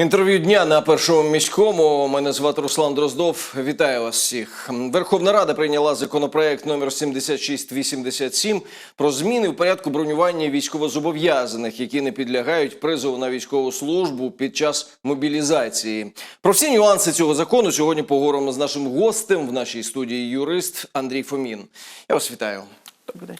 Інтерв'ю дня на першому міському. Мене звати Руслан Дроздов. Вітаю вас всіх. Верховна Рада прийняла законопроект номер 7687 про зміни в порядку бронювання військовозобов'язаних, які не підлягають призову на військову службу під час мобілізації. Про всі нюанси цього закону сьогодні поговоримо з нашим гостем в нашій студії юрист Андрій Фомін. Я вас вітаю. Добрий день.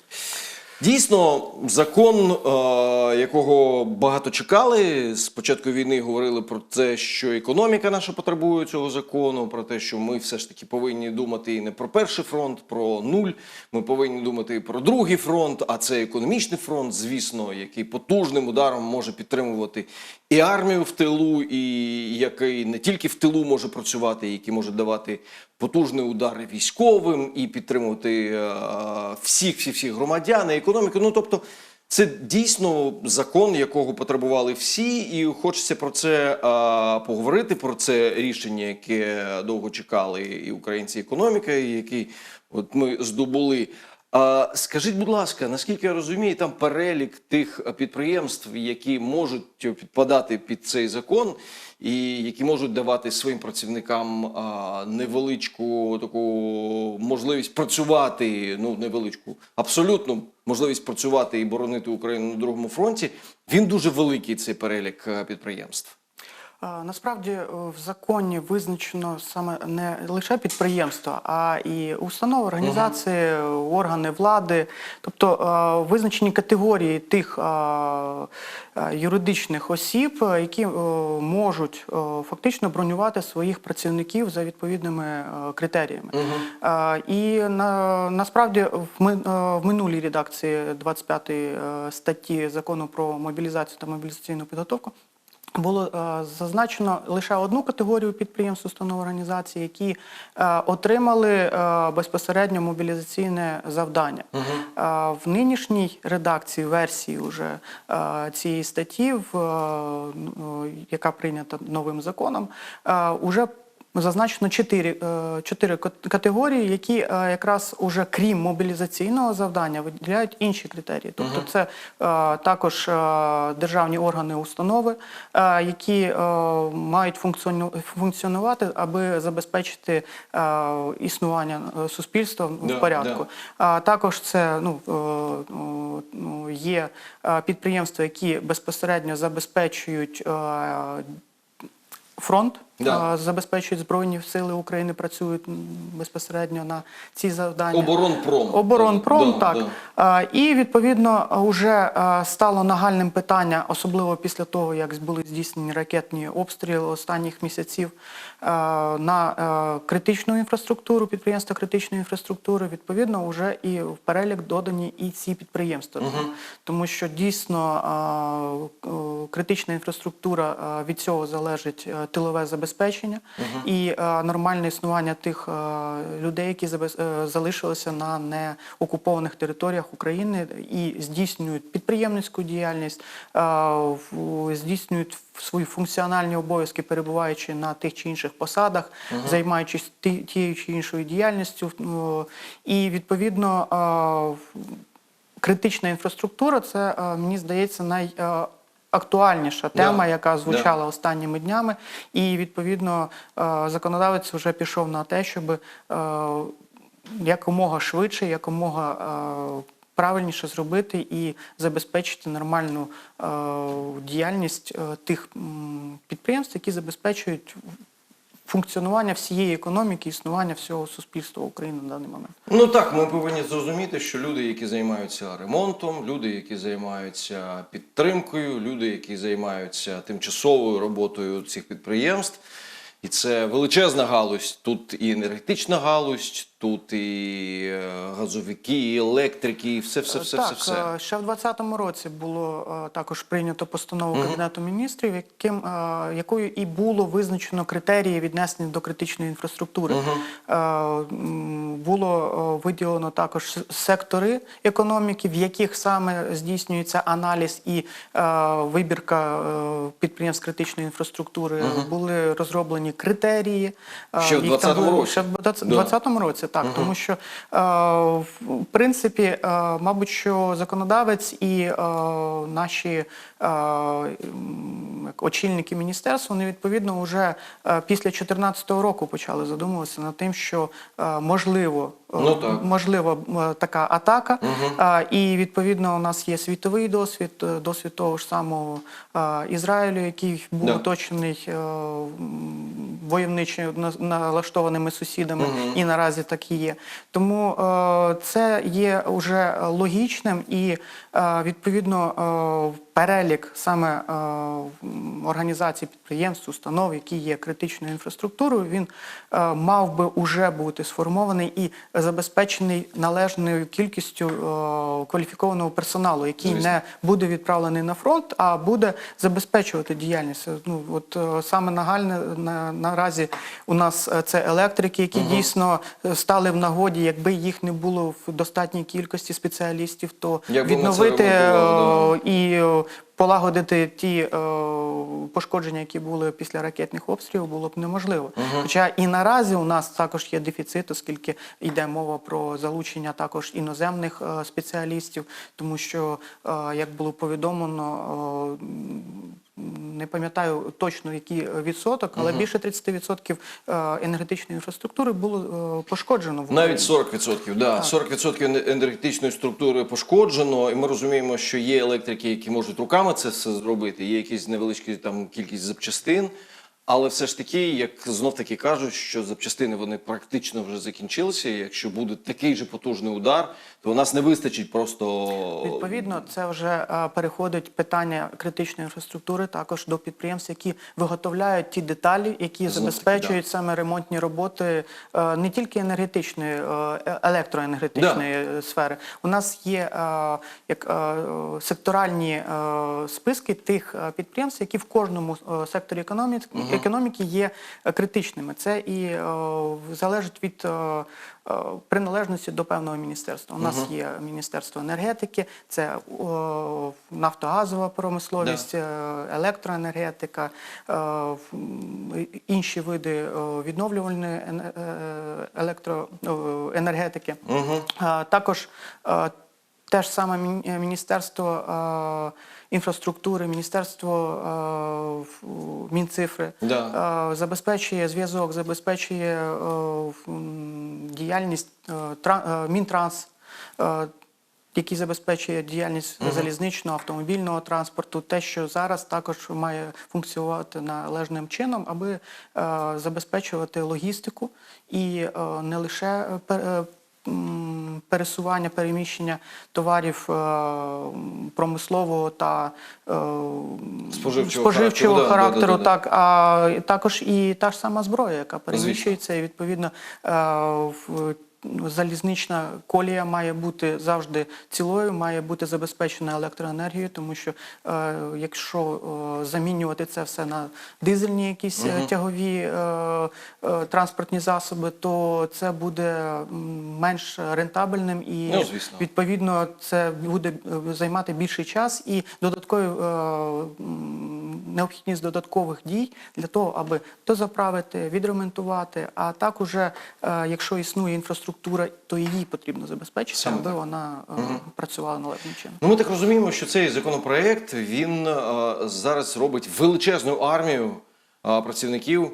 Дійсно, закон, е, якого багато чекали. З початку війни говорили про те, що економіка наша потребує цього закону, про те, що ми все ж таки повинні думати і не про перший фронт, про нуль. Ми повинні думати і про другий фронт, а це економічний фронт, звісно, який потужним ударом може підтримувати і армію в тилу, і який не тільки в тилу може працювати, який може давати потужні удари військовим і підтримувати е, всіх всіх всіх громадян і економіку. Ну тобто, це дійсно закон, якого потребували всі, і хочеться про це е, поговорити. Про це рішення, яке довго чекали і українці, економіка, і який от ми здобули. А скажіть, будь ласка, наскільки я розумію, там перелік тих підприємств, які можуть підпадати під цей закон, і які можуть давати своїм працівникам невеличку таку можливість працювати, ну невеличку, абсолютно можливість працювати і боронити Україну на другому фронті. Він дуже великий цей перелік е, підприємств. Насправді е, в законі визначено саме не лише підприємства, а і установи, організації, органи влади, тобто е, визначені категорії тих е, юридичних осіб, які можуть фактично бронювати своїх працівників за відповідними критеріями. Е, І на, насправді в, ми, в минулій редакції 25 е, статті закону про мобілізацію та мобілізаційну підготовку. Було е, зазначено лише одну категорію підприємств, установ організацій, які е, отримали е, безпосередньо мобілізаційне завдання. Е, в нинішній редакції версії уже е, цієї статті, в, е, ну, яка прийнята новим законом, е, уже Зазначено чотири, е, чотири категорії, які е, якраз уже крім мобілізаційного завдання виділяють інші критерії. Тобто, це е, також державні органи, установи, які мають функціонувати, аби забезпечити існування суспільства в порядку. А також це ну, є підприємства, які безпосередньо забезпечують. Фронт Да. забезпечують Збройні сили України, працюють безпосередньо на ці завдання. Оборонпром. Оборонпром, Да, так. да. І відповідно вже стало нагальним питання, особливо після того, як були здійснені ракетні обстріли останніх місяців на критичну інфраструктуру, підприємства критичної інфраструктури. Відповідно, вже і в перелік додані і ці підприємства, тому що дійсно критична інфраструктура від цього залежить е, тилове забезпечення і е, нормальне існування тих е, людей, які забез- е, залишилися на неокупованих територіях України і здійснюють підприємницьку діяльність, е, в- здійснюють свої функціональні обов'язки, перебуваючи на тих чи інших посадах, займаючись ті- тією чи іншою діяльністю. Ну, І відповідно е, критична інфраструктура це, е, мені здається, най. Актуальніша тема, яка звучала останніми днями, і відповідно е, законодавець вже пішов на те, щоб е, якомога швидше, якомога е, правильніше зробити і забезпечити нормальну діяльність тих підприємств, які забезпечують функціонування всієї економіки, існування всього суспільства України на даний момент. Ну так, ми повинні зрозуміти, що люди, які займаються ремонтом, люди, які займаються підтримкою, люди, які займаються тимчасовою роботою цих підприємств, і це величезна галузь. Тут і енергетична галузь, тут і е, газовики, і електрики, і все, все, все, так, все, все. ще в 2020 році було е, також прийнято постанову Кабінету міністрів, яким, е, якою і було визначено критерії віднесені до критичної інфраструктури. М, Було виділено також сектори економіки, в яких саме здійснюється аналіз і вибірка підприємств критичної інфраструктури. Були розроблені критерії. Ще в їх там 20-му було- році? Ще в 20- Да. році, так, тому що е, в принципі, е, мабуть, що законодавець і е, наші е, очільники міністерства, вони відповідно вже після 2014 року почали задумуватися над тим, що е, можливо, Ну, так. можлива е, така атака. Е, І відповідно у нас є світовий досвід, е, досвід того ж самого е, Ізраїлю, який був Да. оточений е, войовничо налаштованими сусідами, і наразі так і є. Тому е, це є вже логічним і е, відповідно е, перелік саме е, організацій, підприємств, установ, які є критичною інфраструктурою, він е, мав би уже бути сформований і забезпечений належною кількістю е, кваліфікованого персоналу, який Звісно. не буде відправлений на фронт, а буде забезпечувати діяльність. Ну от е, саме нагальне на, наразі у нас е, це електрики, які дійсно е, стали в нагоді. Якби їх не було в достатній кількості спеціалістів, то Як відновити е, і полагодити ті е, пошкодження, які були після ракетних обстрілів, було б неможливо. Хоча і наразі у нас також є дефіцит, оскільки йде мова про залучення також іноземних е, спеціалістів, тому що, е, як було повідомлено, е, не пам'ятаю точно який відсоток, але більше 30% е, енергетичної інфраструктури було е, пошкоджено в Навіть 40%, да. 40% ен- енергетичної структури пошкоджено, і ми розуміємо, що є електрики, які можуть руками це все зробити, є якісь невеличкі там кількість запчастин. Але все ж таки, як знов таки кажуть, що запчастини вони практично вже закінчилися. і Якщо буде такий же потужний удар, то у нас не вистачить просто Відповідно, це вже е, переходить питання критичної інфраструктури також до підприємств, які виготовляють ті деталі, які Знов-таки, забезпечують саме ремонтні роботи е, не тільки енергетичної, е, електроенергетичної е, сфери. У нас є е, як е, секторальні е, списки тих підприємств, які в кожному секторі економіки, економіки є е, критичними. Це і е, залежить від. е, Приналежності до певного міністерства. У нас є Міністерство енергетики, це нафтогазова промисловість, електроенергетика, інші види відновлювальної ен- електроенергетики. Також те ж саме Міністерство інфраструктури, Міністерство е, Мінцифри Да. е, забезпечує зв'язок, забезпечує е, діяльність тра- Мінтранс. е, який забезпечує діяльність залізничного автомобільного транспорту, те, що зараз також має функціонувати належним чином, аби е, забезпечувати логістику і е, не лише е, пересування, переміщення товарів е, промислового та е, Споживчого споживчого характеру, характеру, да, да, да. так, а також і та ж сама зброя, яка переміщується, і відповідно е, в- залізнична колія має бути завжди цілою, має бути забезпечена електроенергією, тому що е, якщо е, замінювати це все на дизельні якісь е, тягові е, е, транспортні засоби, то це буде менш рентабельним і Ну, відповідно це буде е, займати більший час і додаткові е, необхідність додаткових дій для того, аби дозаправити, відремонтувати. А так уже, е, якщо існує інфраструктура, то її потрібно забезпечити, Саме аби так. вона е, працювала належним чином. Ну, ми так розуміємо, що цей законопроект він е, зараз робить величезну армію працівників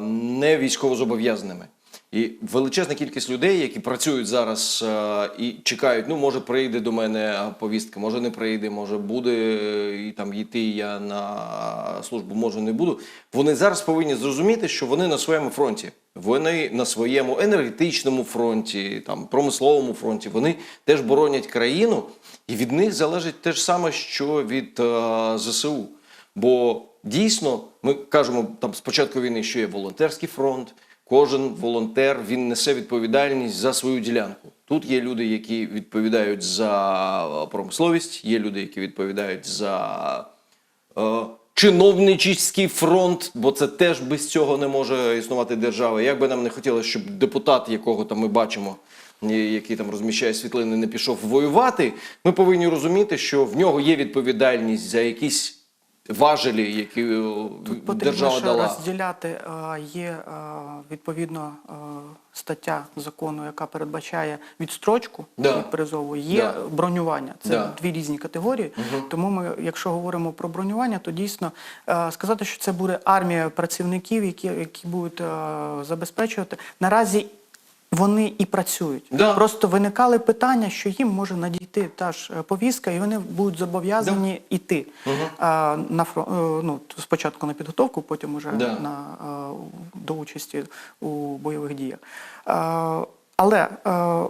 не військовозобов'язаними. І величезна кількість людей, які працюють зараз е, і чекають, ну може прийде до мене повістка, може не прийде, може буде е, і там йти я на службу, може не буду. Вони зараз повинні зрозуміти, що вони на своєму фронті. Вони на своєму енергетичному фронті, там промисловому фронті, вони теж боронять країну, і від них залежить те ж саме, що від е, ЗСУ. Бо дійсно ми кажемо там з початку війни, що є волонтерський фронт. Кожен волонтер він несе відповідальність за свою ділянку. Тут є люди, які відповідають за промисловість, є люди, які відповідають за е, чиновничий фронт, бо це теж без цього не може існувати держава. Як би нам не хотілося, щоб депутат, якого там ми бачимо, е, який там розміщає світлини, не пішов воювати, ми повинні розуміти, що в нього є відповідальність за якісь важелі, які е, Тут держава дала. розділяти. е, Є е, відповідно стаття закону, яка передбачає відстрочку Да. від призову. Є Да. бронювання. Це Да. дві різні категорії. Тому ми, якщо говоримо про бронювання, то дійсно сказати, що це буде армія працівників, які, які будуть забезпечувати наразі. Вони і працюють. Да. Просто виникали питання, що їм може надійти та ж е, повістка, і вони будуть зобов'язані йти а, на фронт. Ну спочатку на підготовку, потім уже Да. на е, до участі у бойових діях. Е, Але е,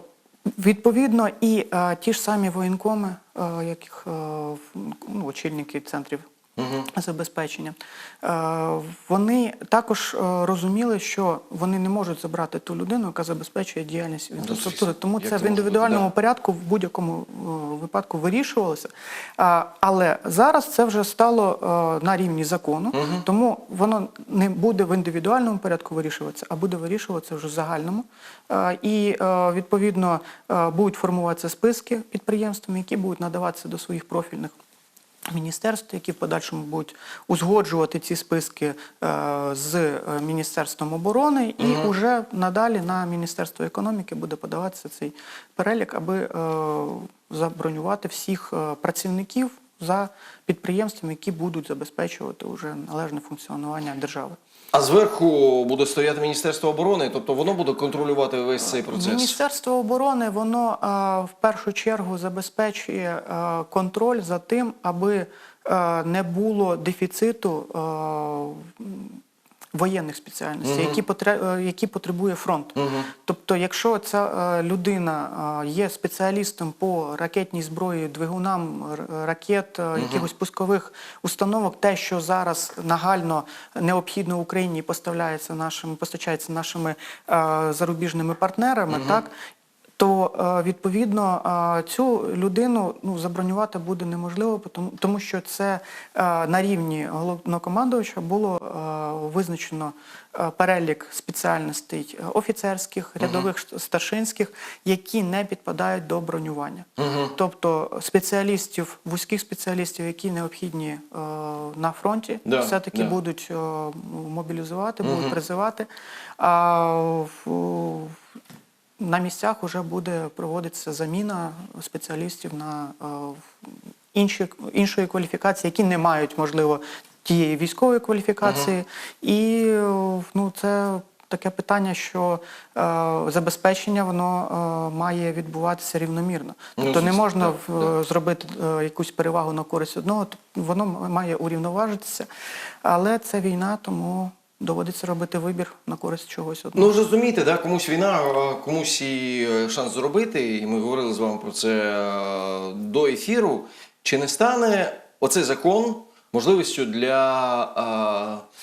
відповідно і е, ті ж самі воєнкоми, е, яких е, в- ну, очільники центрів забезпечення, е, вони також е, розуміли, що вони не можуть забрати ту людину, яка забезпечує діяльність інфраструктури. Тому Як це в бути, індивідуальному порядку в будь-якому е, випадку вирішувалося. Але зараз це вже стало на рівні закону, тому воно не буде в індивідуальному порядку вирішуватися, а буде вирішуватися вже в загальному. І відповідно будуть формуватися списки підприємствами, які будуть надаватися до своїх профільних. Міністерств, які в подальшому будуть узгоджувати ці списки е, з е, Міністерством оборони, і вже надалі на Міністерство економіки буде подаватися цей перелік, аби е, забронювати всіх працівників за підприємствами, які будуть забезпечувати вже належне функціонування держави. А зверху буде стояти Міністерство оборони, тобто воно буде контролювати весь цей процес. Міністерство оборони воно е, в першу чергу забезпечує е, контроль за тим, аби е, не було дефіциту воєнних спеціальностей, які, потре- е, які потребує фронт. Тобто, якщо ця е, людина е, є спеціалістом по ракетній зброї, двигунам ракет, угу. якихось пускових установок, те, що зараз нагально необхідно Україні поставляється нашими, постачається нашими е, зарубіжними партнерами, так. То е, відповідно е, цю людину ну забронювати буде неможливо, тому, тому що це е, на рівні головнокомандувача було визначено перелік спеціальностей офіцерських, рядових ш- старшинських, які не підпадають до бронювання. Тобто спеціалістів, вузьких спеціалістів, які необхідні на фронті, Да, все-таки да. будуть мобілізувати, будуть призивати. А в- на місцях вже буде проводитися заміна спеціалістів на е, інші, іншої кваліфікації, які не мають, можливо, тієї військової кваліфікації. І е, ну, це таке питання, що е, забезпечення воно е, має відбуватися рівномірно. Ну, Тобто не можна так, в- е, зробити е, якусь перевагу на користь одного, воно має урівноважитися. Але це війна, тому доводиться робити вибір на користь чогось одного. Ну розумієте, да, комусь війна, комусь і е, шанс зробити. І ми говорили з вами про це е, до ефіру. Чи не стане оцей закон можливістю для е,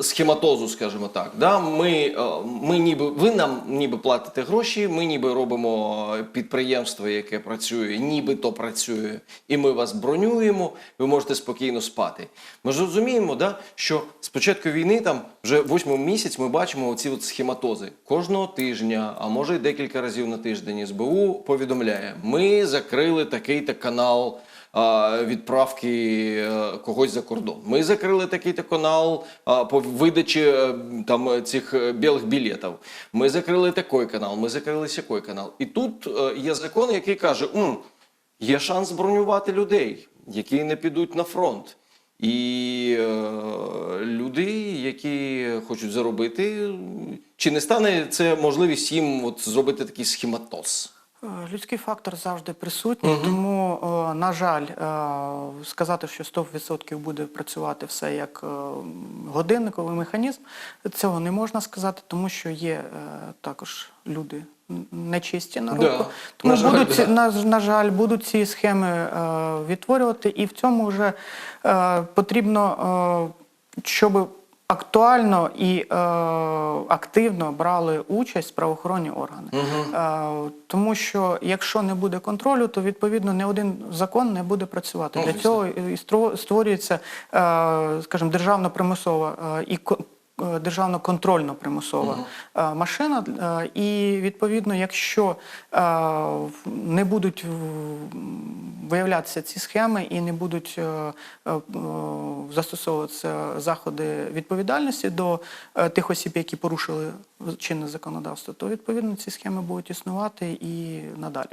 схематозу, скажімо так? Да? Ми, е, ми ніби ви нам ніби платите гроші, ми ніби робимо підприємство, яке працює, нібито працює, і ми вас бронюємо. Ви можете спокійно спати. Ми ж розуміємо, да, що з початку війни, там вже восьмий місяць, ми бачимо оці от схематози кожного тижня, а може й декілька разів на тиждень. СБУ повідомляє: ми закрили такий-то канал відправки е, когось за кордон. Ми закрили такий-то канал по видачі е, там е, цих білих білетів. Ми закрили такий канал, ми закрили сякий канал. І тут є закон, який каже: «М, є шанс бронювати людей, які не підуть на фронт. І е, люди, які хочуть заробити, чи не стане це можливість їм от зробити такий схематоз? Е, Людський фактор завжди присутній, тому, е, на жаль, е, сказати, що 100% буде працювати все як годинниковий механізм, цього не можна сказати, тому що є також люди нечисті на руку. Да, Тому на жаль, будуть, ці- да. на, на жаль, будуть ці схеми відтворювати, і в цьому вже потрібно, щоб актуально і е, активно брали участь правоохоронні органи. Е, тому що якщо не буде контролю, то відповідно не один закон не буде працювати. Ну, Для цього і створюється, е, скажімо, державно примусова е, і е, державна контрольно примусова е, машина. Е, І відповідно, якщо е, не будуть виявлятися ці схеми і не будуть е, е, е, застосовуватися заходи відповідальності до е, тих осіб, які порушили чинне законодавство, то відповідно ці схеми будуть існувати і надалі.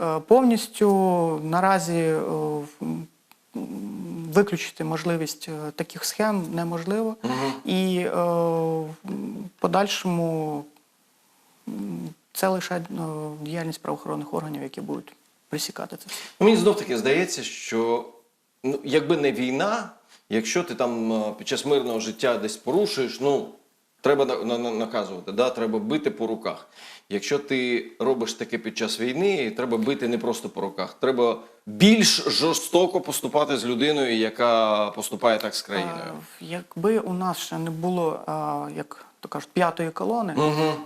Е, Повністю наразі е, виключити можливість е, таких схем неможливо. І е, в подальшому це лише е, діяльність правоохоронних органів, які будуть присікати це. Ну, Мені знов таки здається, що ну, якби не війна, якщо ти там під час мирного життя десь порушуєш, ну треба на, на- на- наказувати, да? треба бити по руках. Якщо ти робиш таке під час війни, треба бити не просто по руках. Треба більш жорстоко поступати з людиною, яка поступає так з країною. Якби у нас ще не було, а, як то кажуть, п'ятої колони,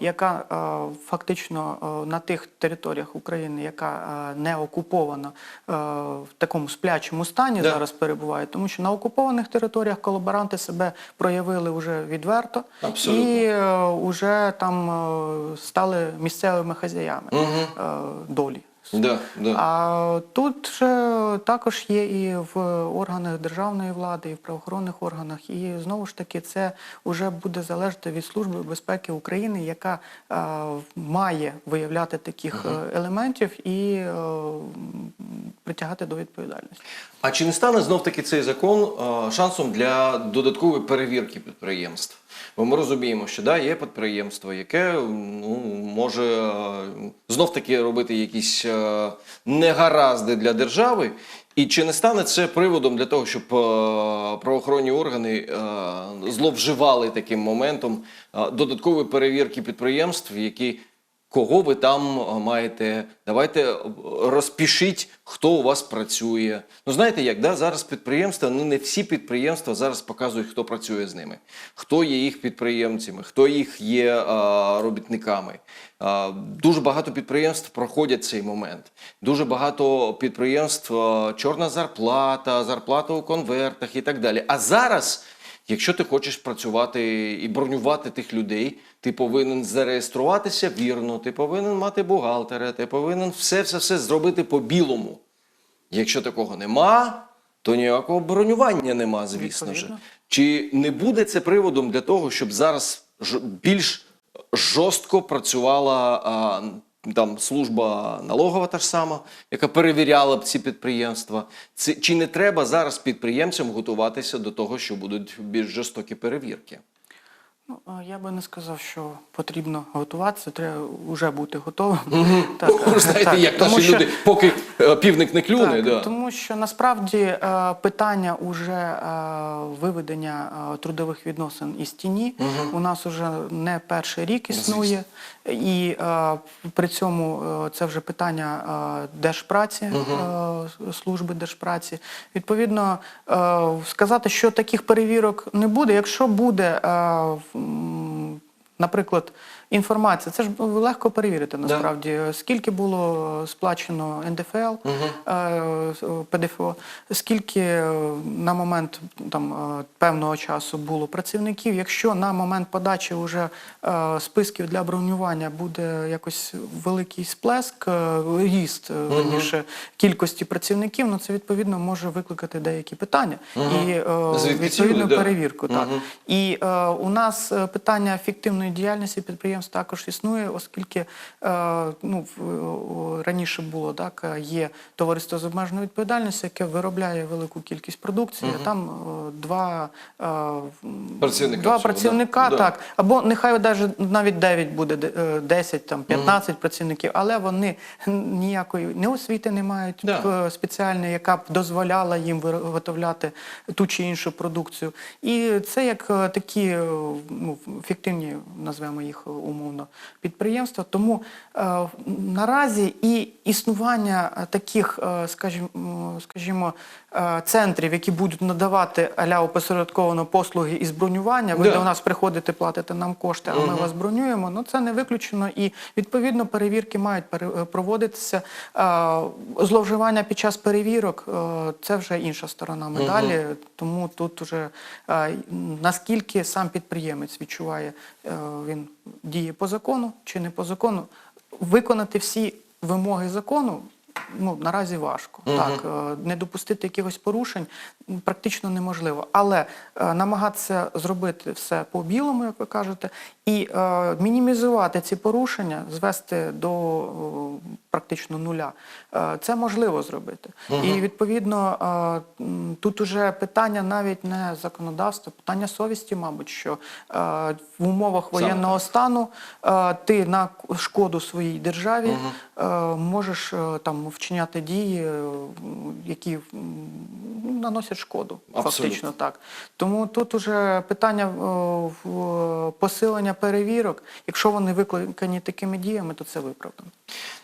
яка е, фактично е, на тих територіях України, яка е, не окупована, е, в такому сплячому стані Да. зараз перебуває, тому що на окупованих територіях колаборанти себе проявили вже відверто Абсолютно. і е, вже там е, стали місцевими хазяями е, долі. Да, да. А тут же також є і в органах державної влади, і в правоохоронних органах. І знову ж таки, це вже буде залежати від Служби безпеки України, яка е, має виявляти таких е, елементів і е, притягати до відповідальності. А чи не стане знов таки цей закон е, шансом для додаткової перевірки підприємств? Бо ми розуміємо, що да, є підприємство, яке ну, може знов таки робити якісь е, негаразди для держави. І чи не стане це приводом для того, щоб е, правоохоронні органи е, зловживали таким моментом е, додаткової перевірки підприємств, які Кого ви там е, маєте? Давайте е, розпишіть, хто у вас працює. Ну знаєте як, да? зараз підприємства, ну не всі підприємства зараз показують, хто працює з ними, хто є їх підприємцями, хто їх є е, робітниками. Е, дуже багато підприємств проходять цей момент. Дуже багато підприємств е, чорна зарплата, зарплата у конвертах і так далі. А зараз. Якщо ти хочеш працювати і бронювати тих людей, ти повинен зареєструватися вірно, ти повинен мати бухгалтера, ти повинен все, все, все зробити по-білому. Якщо такого нема, то ніякого бронювання нема, звісно ж. Чи не буде це приводом для того, щоб зараз більш жорстко працювала а, там служба налогова та ж сама, яка перевіряла б ці підприємства? Це, чи не треба зараз підприємцям готуватися до того, що будуть більш жорстокі перевірки? Ну, я би не сказав, що потрібно готуватися, треба вже бути готовим. Так, Ви знаєте, так, як тому наші що- люди, поки е, півник не клюне, Так, да. тому що насправді е, питання уже виведення трудових відносин із тіні у нас уже не перший рік існує, і при цьому це вже питання держпраці, е, служби держпраці. Відповідно, сказати, що таких перевірок не буде, якщо буде. Наприклад, інформація, це ж легко перевірити насправді. Скільки було сплачено НДФЛ, е, ПДФО, скільки е, на момент там, певного часу було працівників. Якщо на момент подачі вже списків для бронювання буде якось великий сплеск, ріст верніше, кількості працівників, ну це відповідно може викликати деякі питання. І е, відповідну да. перевірку. Так. І у нас питання фіктивної діяльності підприємств також існує, оскільки е, ну, раніше було так, є товариство з обмеженою відповідальністю, яке виробляє велику кількість продукції. а Там е, два, е, Працівника два працівника, да. так. Або нехай навіть, навіть 9 буде, де- е, 10, там, 15 працівників, але вони ніякої не освіти не мають Да. спеціальної, яка б дозволяла їм виготовляти ту чи іншу продукцію. І це як такі ну, фіктивні, назвемо їх умовно підприємства. Тому е, наразі і існування таких, е, скажімо, скажімо, центрів, які будуть надавати аля опосередковано послуги із бронювання. Ви Да. до нас приходите, платите нам кошти, а ми вас бронюємо. Ну це не виключено. І відповідно перевірки мають е, проводитися. Е, Зловживання під час перевірок е, це вже інша сторона медалі. Тому тут вже е, наскільки сам підприємець відчуває, е, він діє по закону чи не по закону, виконати всі вимоги закону. Ну наразі важко. Так е, не допустити якихось порушень практично неможливо, але е, намагатися зробити все по білому, як ви кажете, і е, мінімізувати ці порушення, звести до е, практично нуля. Е, це можливо зробити. І відповідно е, тут уже питання навіть не законодавства, питання совісті, мабуть, що е, в умовах воєнного стану е, ти на шкоду своїй державі е, можеш е, там вчиняти дії, е, які ну, наносять шкоду. Абсолютно. Фактично так. Тому тут уже питання е, посилення перевірок. Якщо вони викликані такими діями, то це виправдано.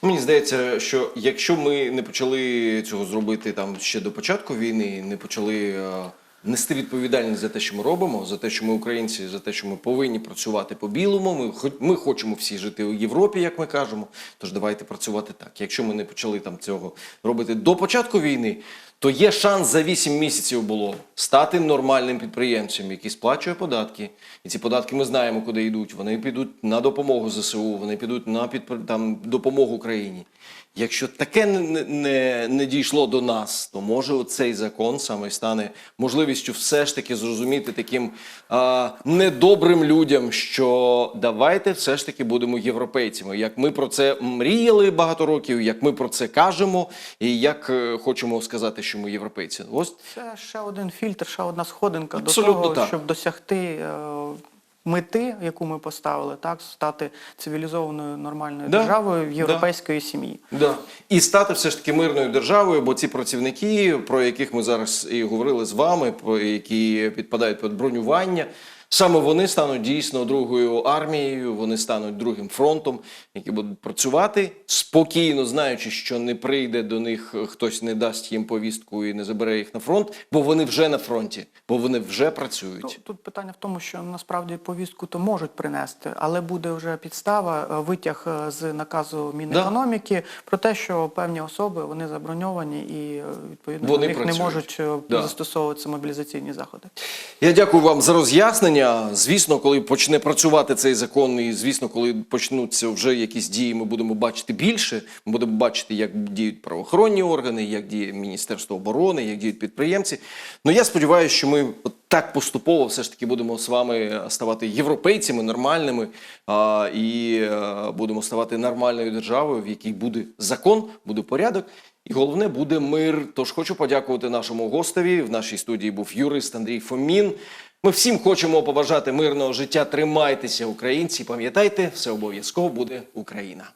Мені здається, що якщо ми не почали цього зробити там ще до початку війни, не почали е, нести відповідальність за те, що ми робимо, за те, що ми українці, за те, що ми повинні працювати по білому. Ми хоч ми хочемо всі жити у Європі, як ми кажемо. Тож давайте працювати так. Якщо ми не почали там цього робити до початку війни, то є шанс за 8 місяців було стати нормальним підприємцем, який сплачує податки. І ці податки ми знаємо, куди йдуть. Вони підуть на допомогу ЗСУ, вони підуть на підпри- там, допомогу Україні. Якщо таке не, не- не, дійшло до нас, то може цей закон саме стане можливістю все ж таки зрозуміти таким а, недобрим людям, що давайте все ж таки будемо європейцями. Як ми про це мріяли багато років, як ми про це кажемо, і як е, хочемо сказати, що ми європейці. Ось Це ще один фільтр, ще одна сходинка Абсолютно до того, так. щоб досягти е, мети, яку ми поставили, так стати цивілізованою нормальною Да, державою в да. європейської сім'ї. Да. І стати все ж таки мирною державою, бо ці працівники, про яких ми зараз і говорили з вами, які підпадають під бронювання, саме вони стануть дійсно другою армією, вони стануть другим фронтом, які будуть працювати спокійно, знаючи, що не прийде до них хтось, не дасть їм повістку і не забере їх на фронт, бо вони вже на фронті, бо вони вже працюють. Ну, тут питання в тому, що насправді повістку то можуть принести, але буде вже підстава, е, витяг е, з наказу Мінекономіки про те, що певні особи вони заброньовані і е, відповідно Вони них не можуть е, Да. застосовуватися мобілізаційні заходи. Я дякую вам за роз'яснення. Звісно, коли почне працювати цей закон, і звісно, коли почнуться вже якісь дії, ми будемо бачити більше. Ми будемо бачити, як діють правоохоронні органи, як діє Міністерство оборони, як діють підприємці. Ну я сподіваюся, що ми так поступово все ж таки будемо з вами ставати європейцями нормальними а, і е, будемо ставати нормальною державою, в якій буде закон, буде порядок. І головне буде мир. Тож хочу подякувати нашому гостеві. В нашій студії був юрист Андрій Фомін. Ми всім хочемо побажати мирного життя. Тримайтеся, українці. Пам'ятайте, все обов'язково буде Україна.